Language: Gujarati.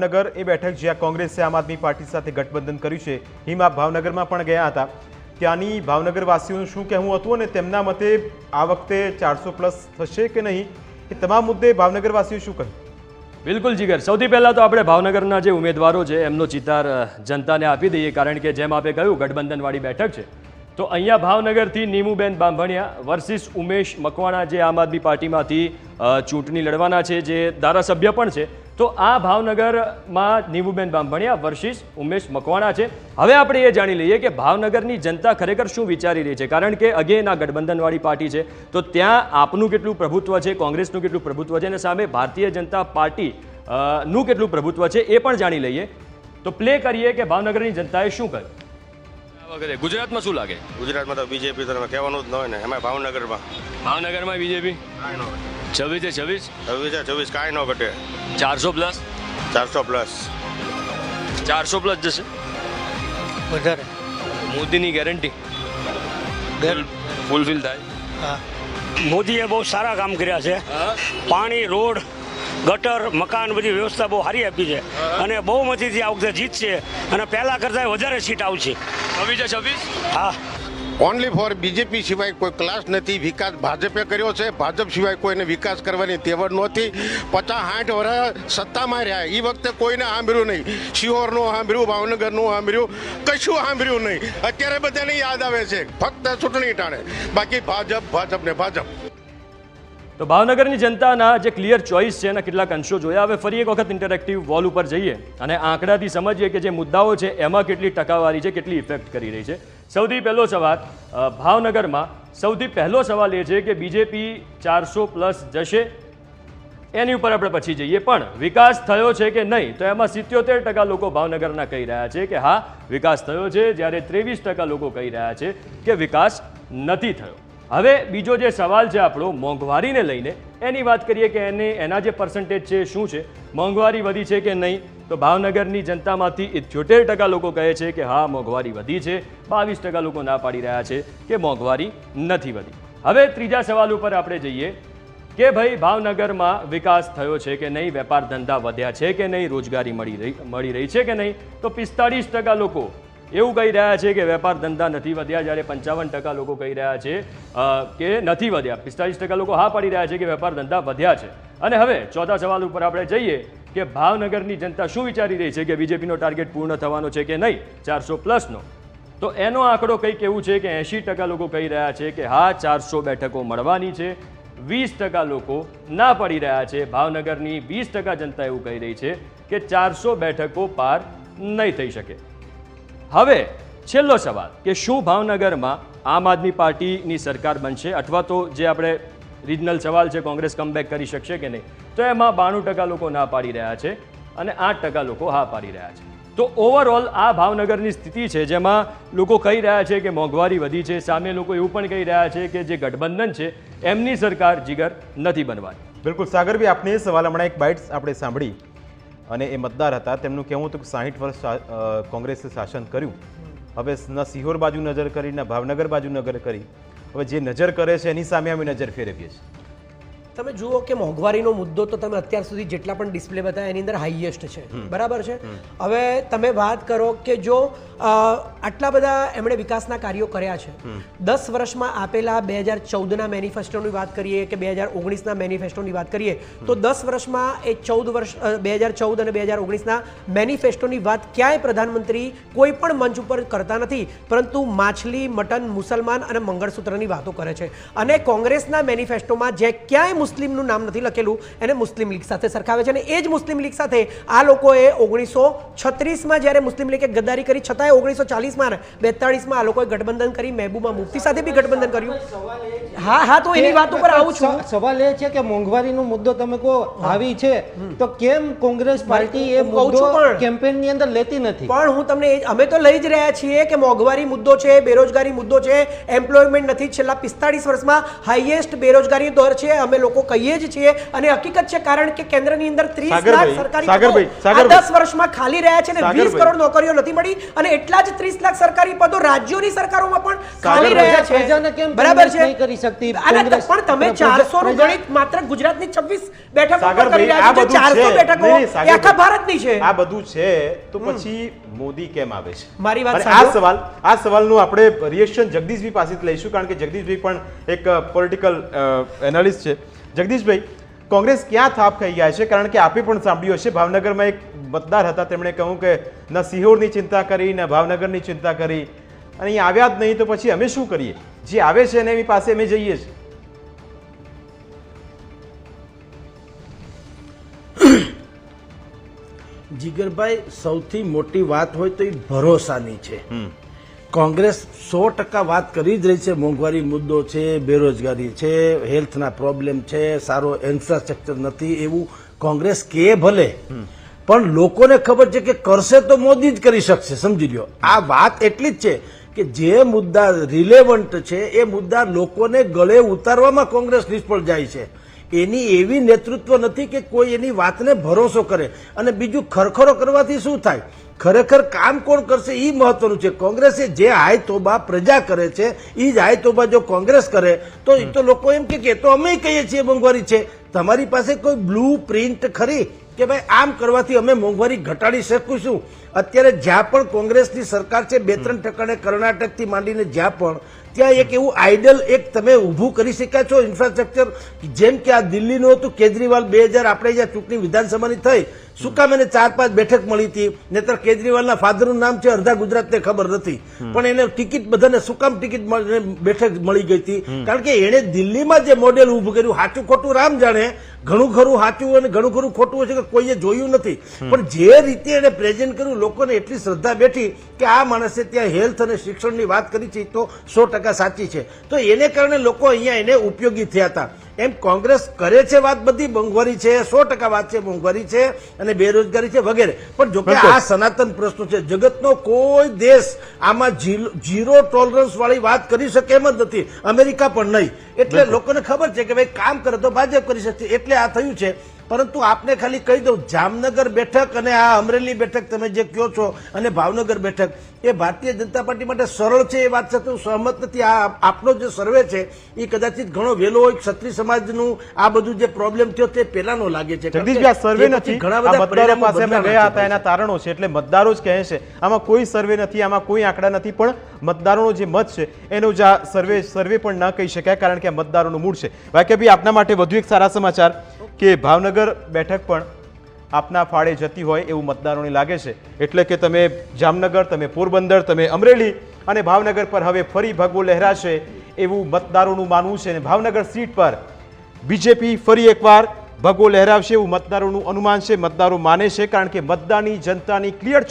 નગર એ બેઠક જ્યાં કોંગ્રેસે આમ આદમી પાર્ટી સાથે ગઠબંધન કર્યું છે. હિમા ભાવનગરમાં પણ ગયા હતા. ત્યાંની ભાવનગરવાસીઓનું શું કહેવું હતું અને તેમના મતે આ વખતે ચારસો પ્લસ થશે કે નહીં? એ તમામ મુદ્દે ભાવનગરવાસીઓ શું કહ્યું બિલકુલ જીગર. સૌથી પહેલાં તો આપણે ભાવનગરના જે ઉમેદવારો છે, એમનો ચિતાર જનતાને આપી દઈએ. કારણ કે જેમ આપે કહ્યું, ગઠબંધનવાળી બેઠક છે. તો અહીંયા ભાવનગરથી નીમુબેન બાંભણિયા વર્સિસ ઉમેશ મકવાણા જે આમ આદમી પાર્ટીમાંથી ચૂંટણી લડવાના છે, જે ધારાસભ્ય પણ છે તો આ ભાવનગરમાં નીમુબેન બાંભણિયા વર્સિસ ઉમેશ મકવાણા છે. હવે આપણે એ જાણી લઈએ કે ભાવનગરની જનતા ખરેખર શું વિચારી રહી છે? કારણ કે અગેન આ ગઠબંધનવાળી પાર્ટી છે. તો ત્યાં આપનું કેટલું પ્રભુત્વ છે? કોંગ્રેસનું કેટલું પ્રભુત્વ છે? અને સામે ભારતીય જનતા પાર્ટી નું કેટલું પ્રભુત્વ છે એ પણ જાણી લઈએ. તો પ્લે કરીએ કે ભાવનગરની જનતાએ શું કર્યું? આ ગુજરાતમાં શું લાગે? ગુજરાતમાં તો બીજેપી તરફ કહેવાનું જ ન હોય ને એમાં ભાવનગરમાં. ભાવનગરમાં બીજેપી? છવ્વીસે છવ્વીસ? છવ્વીસ છવ્વીસ કાંઈ ન ઘટે. ચારસો પ્લસ ચારસો પ્લસ ચારસો પ્લસ જશે? વધારે. મોદીની ગેરંટી ફૂલફિલ થાય. હા. મોદીએ બહુ સારા કામ કર્યા છે. પાણી રોડ ગટર મકાન બધી વ્યવસ્થા બહુ સારી આપી છે. અને બહુ મતીથી આ વખતે જીતશે. અને પહેલા કરતાં વધારે સીટ આવશે. છવ્વીસે છવ્વીસ? હા. ઓનલી ફોર બીજેપી સિવાય કોઈ ક્લાસ નથી. વિકાસ ભાજપે કર્યો છે. ભાજપ સિવાય કોઈને વિકાસ કરવાની તેવડ નહોતી. પચાસ સાઠ વર્ષ સત્તામાં રહ્યા. એ વખતે કોઈને સાંભળ્યું નહીં. શિહોરનું સાંભળ્યું, ભાવનગરનું સાંભળ્યું. કશું સાંભળ્યું નહીં. અત્યારે બધાને યાદ આવે છે. ફક્ત ચૂંટણી ટાણે. બાકી ભાજપ ભાજપ ને ભાજપ. તો ભાવનગરની જનતાના જે ક્લિયર ચોઇસ છે એના કેટલાક અંશો જોયા. હવે ફરી એક વખત ઇન્ટરેક્ટિવ વોલ ઉપર જઈએ અને આંકડાથી સમજીએ કે જે મુદ્દાઓ છે, એમાં કેટલી ટકાવારી છે, કેટલી ઇફેક્ટ કરી રહી છે. સૌથી પહેલો સવાલ ભાવનગરમાં સૌથી પહેલો સવાલ એ છે કે બીજેપી ચારસો પ્લસ જશે? એની ઉપર આપણે પછી જઈએ. પણ વિકાસ થયો છે કે નહીં? તો એમાં સિત્યોતેર ટકા લોકો ભાવનગરના કહી રહ્યા છે કે હા, વિકાસ થયો છે. જ્યારે ત્રેવીસ ટકા લોકો કહી રહ્યા છે કે વિકાસ નથી થયો. હવે બીજો જે સવાલ છે આપણો, મોંઘવારીને લઈને, એની વાત કરીએ કે એને, એના જે પર્સન્ટેજ છે શું છે? મોંઘવારી વધી છે કે નહીં? તો ભાવનગરની જનતામાંથી ઇઠ્યોતેર ટકા લોકો કહે છે કે હા, મોંઘવારી વધી છે. બાવીસ ટકા લોકો ના પાડી રહ્યા છે કે મોંઘવારી નથી વધી. હવે ત્રીજા સવાલ ઉપર આપણે જઈએ કે ભાઈ ભાવનગરમાં વિકાસ થયો છે કે નહીં? વેપાર ધંધા વધ્યા છે કે નહીં? રોજગારી મળી રહી મળી રહી છે કે નહીં? તો પિસ્તાળીસ ટકા લોકો એવું કહી રહ્યા છે કે વેપાર ધંધા નથી વધ્યા, જ્યારે પંચાવન ટકા લોકો કહી રહ્યા છે કે નથી વધ્યા. પિસ્તાળીસ ટકા લોકો હા પાડી રહ્યા છે કે વેપાર ધંધા વધ્યા છે. અને હવે ચોથા સવાલ ઉપર આપણે જઈએ કે ભાવનગરની જનતા શું વિચારી રહી છે કે બીજેપીનો ટાર્ગેટ પૂર્ણ થવાનો છે કે નહીં? ચારસો પ્લસનો. તો એનો આંકડો કંઈક એવું છે કે એંશી ટકા લોકો કહી રહ્યા છે કે હા, ચારસો બેઠકો મળવાની છે. વીસ ટકા લોકો ના પડી રહ્યા છે. ભાવનગરની વીસ ટકા જનતા એવું કહી રહી છે કે ચારસો બેઠકો પાર નહીં થઈ શકે. હવે છેલ્લો સવાલ કે શું ભાવનગરમાં આમ આદમી પાર્ટીની સરકાર બનશે? અથવા તો જે આપણે રિજનલ સવાલ છે કોંગ્રેસ કમબેક કરી શકશે કે નહીં? તો એમાં બાણું ટકા લોકો ના પાડી રહ્યા છે અને આઠ ટકા લોકો હા પાડી રહ્યા છે. તો ઓવરઓલ આ ભાવનગરની સ્થિતિ છે જેમાં લોકો કહી રહ્યા છે કે મોંઘવારી વધી છે. સામે લોકો એવું પણ કહી રહ્યા છે કે જે ગઠબંધન છે એમની સરકાર જીગર નથી બનવાની. બિલકુલ. સાગરભાઈ આપને એ સવાલ હમણાં એક બાઇટ્સ આપણે સાંભળી અને એ મતદાર હતા. તેમનું કહેવું હતું કે સાહીઠ વર્ષ કોંગ્રેસે શાસન કર્યું. હવે ન સિહોર બાજુ નજર કરી ન ભાવનગર બાજુ નજર કરી. હવે જે નજર કરે છે એની સામે અમે નજર ફેરવીએ છીએ. તમે જુઓ કે મોંઘવારીનો મુદ્દો તો તમે અત્યાર સુધી જેટલા પણ ડિસ્પ્લે બતાવ્યા એની અંદર હાઈએસ્ટ છે. બરાબર છે? હવે તમે વાત કરો કે જો આટલા બધા એમણે વિકાસના કાર્યો કર્યા છે. દસ વર્ષમાં આપેલા બે હજાર ચૌદના મેનિફેસ્ટોની વાત કરીએ કે બે હજાર ઓગણીસના મેનિફેસ્ટોની વાત કરીએ તો દસ વર્ષમાં એ ચૌદ વર્ષ બે હજાર ચૌદ અને બે હજાર ઓગણીસના મેનિફેસ્ટોની વાત ક્યાંય પ્રધાનમંત્રી કોઈ પણ મંચ ઉપર કરતા નથી પરંતુ માછલી મટન મુસલમાન અને મંગળસૂત્રની વાતો કરે છે. અને કોંગ્રેસના મેનિફેસ્ટોમાં જે ક્યાંય મુસ્લિમનું નામ નથી લખેલું, એને મુસ્લિમ લીગ સાથે સરખાવે છે અને એ જ મુસ્લિમ લીગ સાથે આ લોકોએ ઓગણીસો છત્રીસમાં જ્યારે મુસ્લિમ લીગે ગદ્દારી કરી, છતાંય ઓગણીસો ચાલીસમાં બેતાળીસમાં આ લોકોએ ગઠબંધન કરી, મહેબૂબા મુફ્તી સાથે બી ગઠબંધન કર્યું. હા હા તો એની વાત ઉપર આવું છું. સવાલ એ છે કે મોંઘવારીનો મુદ્દો તમે કહો આવી છે તો કેમ કોંગ્રેસ પાર્ટી એ મુદ્દો કેમ્પેનની અંદર લેતી નથી? પણ હું તમને અમે તો લઈ જ રહ્યા છીએ કે મોંઘવારી મુદ્દો છે બેરોજગારી મુદ્દો છે એમ્પ્લોયમેન્ટ નથી. છેલ્લા પિસ્તાળીસ વર્ષમાં હાઈએસ્ટ બેરોજગારી દર છે અમે લોકો કહીએ જ છીએ. અને હકીકત છે કારણ કે કેન્દ્રની અંદર ત્રીસ લાખ સરકારી. દસ વર્ષમાં ખાલી રહ્યા છે અને વીસ કરોડ નોકરીઓ નથી મળી અને એટલા જ ત્રીસ લાખ સરકારી પદો રાજ્યોની સરકારોમાં પણ ખાલી રહ્યા છે. કેમ બરાબર છે? કરી શકતી કોંગ્રેસ પણ તમે પ્રજા- ચારસો નું ગણિત માત્ર ગુજરાતની છવ્વીસ બેઠકો પર કરી રહ્યા. બેઠકો. આખા ભારતની છે. આ બધું છે. તો પછી મોદી કેમ આવે છે? મારી વાત આ સવાલ આ સવાલનું આપણે રિએક્શન જગદીશભાઈ પાસેથી લઈશું કારણ કે જગદીશભાઈ પણ એક પોલિટિકલ એનાલિસ્ટ છે. જગદીશભાઈ કોંગ્રેસ ક્યાં થાપ ખાઈ ગયા છે? કારણ કે આપે પણ સાંભળ્યું હશે ભાવનગરમાં એક મતદાર હતા તેમણે કહ્યું કે ન સિહોરની ચિંતા કરી ન ભાવનગરની ચિંતા કરી. અને અહીં આવ્યા જ નહીં તો પછી અમે શું કરીએ? જે આવે છે એને એની પાસે અમે જઈએ છીએ જીગરભાઈ સૌથી મોટી વાત હોય તો એ ભરોસાની છે. કોંગ્રેસ સો ટકા વાત કરી જ રહી છે. મોંઘવારી મુદ્દો છે બેરોજગારી છે હેલ્થના પ્રોબ્લેમ છે સારો ઇન્ફ્રાસ્ટ્રક્ચર નથી એવું કોંગ્રેસ કે ભલે. પણ લોકોને ખબર છે કે કરશે તો મોદી જ કરી શકશે. સમજી લ્યો. આ વાત એટલી જ છે. કે જે મુદ્દા રિલેવન્ટ છે, એ મુદ્દા લોકોને ગળે ઉતારવામાં કોંગ્રેસ નિષ્ફળ જાય છે. એની એવી નેતૃત્વ નથી કે કોઈ એની વાતને ભરોસો કરે. અને બીજું ખરખરો કરવાથી શું થાય? ખરેખર કામ કોણ કરશે એ મહત્વનું છે. કોંગ્રેસે જે હાય તોબા પ્રજા કરે છે એ જ હાય તોબા જો કોંગ્રેસ કરે, તો એ તો લોકો એમ કે તો અમે કહીએ છીએ મોંઘવારી છે. તમારી પાસે કોઈ બ્લુ પ્રિન્ટ ખરી? કે ભાઈ, આમ કરવાથી અમે મોંઘવારી ઘટાડી શકીશું અત્યારે જ્યાં પણ કોંગ્રેસની સરકાર છે, બે ત્રણ ટકાને કર્ણાટકથી માંડીને જ્યાં પણ ત્યાં એક એવું આઈડલ એક તમે ઊભું કરી શક્યા છો ઇન્ફ્રાસ્ટ્રક્ચર જેમ કે આ દિલ્હીનું હતું કેજરીવાલ બે હજાર આપણે જ્યાં ચૂંટણી વિધાનસભાની થઈ શું કામ એને ચાર પાંચ બેઠક મળી હતી? નહીતર કેજરીવાલના ફાધરનું નામ છે અડધા ગુજરાતને ખબર નથી. પણ એને ટિકિટ બધાને શું કામ ટિકિટ બેઠક મળી ગઈ હતી. કારણ કે એણે દિલ્હીમાં જે મોડેલ ઊભું કર્યું સાચું ખોટું રામ જાણે ઘણું ખરું સાચું અને ઘણું ખરું ખોટું હશે કે કોઈએ જોયું નથી. પણ જે રીતે એને પ્રેઝન્ટ કર્યું લોકોને એટલી શ્રદ્ધા બેઠી કે આ માણસે ત્યાં હેલ્થ અને શિક્ષણની વાત કરી છે તો સો ટકા સાચી છે. તો એને કારણે લોકો અહીંયા એને ઉપયોગી થયા હતા. એમ કોંગ્રેસ કરે છે વાત બધી મોંઘવારી છે સો ટકા વાત છે મોંઘવારી છે અને બેરોજગારી છે વગેરે. પણ જો કે આ સનાતન પ્રશ્નો છે. જગતનો કોઈ દેશ આમાં ઝીરો ટોલરન્સ વાળી વાત કરી શકે એમ જ નથી. અમેરિકા પણ નહીં. એટલે લોકોને ખબર છે કે ભાઈ કામ કરે તો ભાજપ કરી શકશે. એટલે આ થયું છે. પરંતુ આપને ખાલી કહી દઉં જામનગર બેઠક અને આ અમરેલી બેઠક તમે જે કહો છો અને ભાવનગર બેઠક એ ભારતીય જનતા પાર્ટી માટે સરળ છે એ વાત સાથે હું સહમત નથી. આ આપનો જે સર્વે છે એ કદાચિત ઘણો વહેલો હોય ક્ષત્રિય સમાજનું આ બધું જે પ્રોબ્લેમ થયો તે પહેલાનો લાગે છે. જગદીશભાઈ આ સર્વે નથી. ઘણા બધા મતદારો પાસે અમે ગયા હતા એના તારણો છે એટલે મતદારો જ કહે છે. આમાં કોઈ સર્વે નથી આમાં કોઈ આંકડા નથી પણ મતદારોનો જે મત છે એનો જ આ સર્વે સર્વે પણ ન કહી શકાય કારણ કે આ મતદારોનું મૂળ છે. વાક્યભાઈ આપના માટે વધુ એક સારા સમાચાર કે ભાવનગર બેઠક પણ આપના ફાળે જતી હોય એવું મતદારોને લાગે છે. એટલે કે તમે જામનગર, તમે પોરબંદર, તમે અમરેલી અને ભાવનગર પર હવે ફરી ભગવો લહેરાશે એવું મતદારોનું માનવું છે અને ભાવનગર સીટ પર બીજેપી ફરી એકવાર ભગવો લહેરાવશે એવું મતદારોનું અનુમાન છે. મતદારો માને છે કારણ કે મતદાની જનતાની ક્લિયર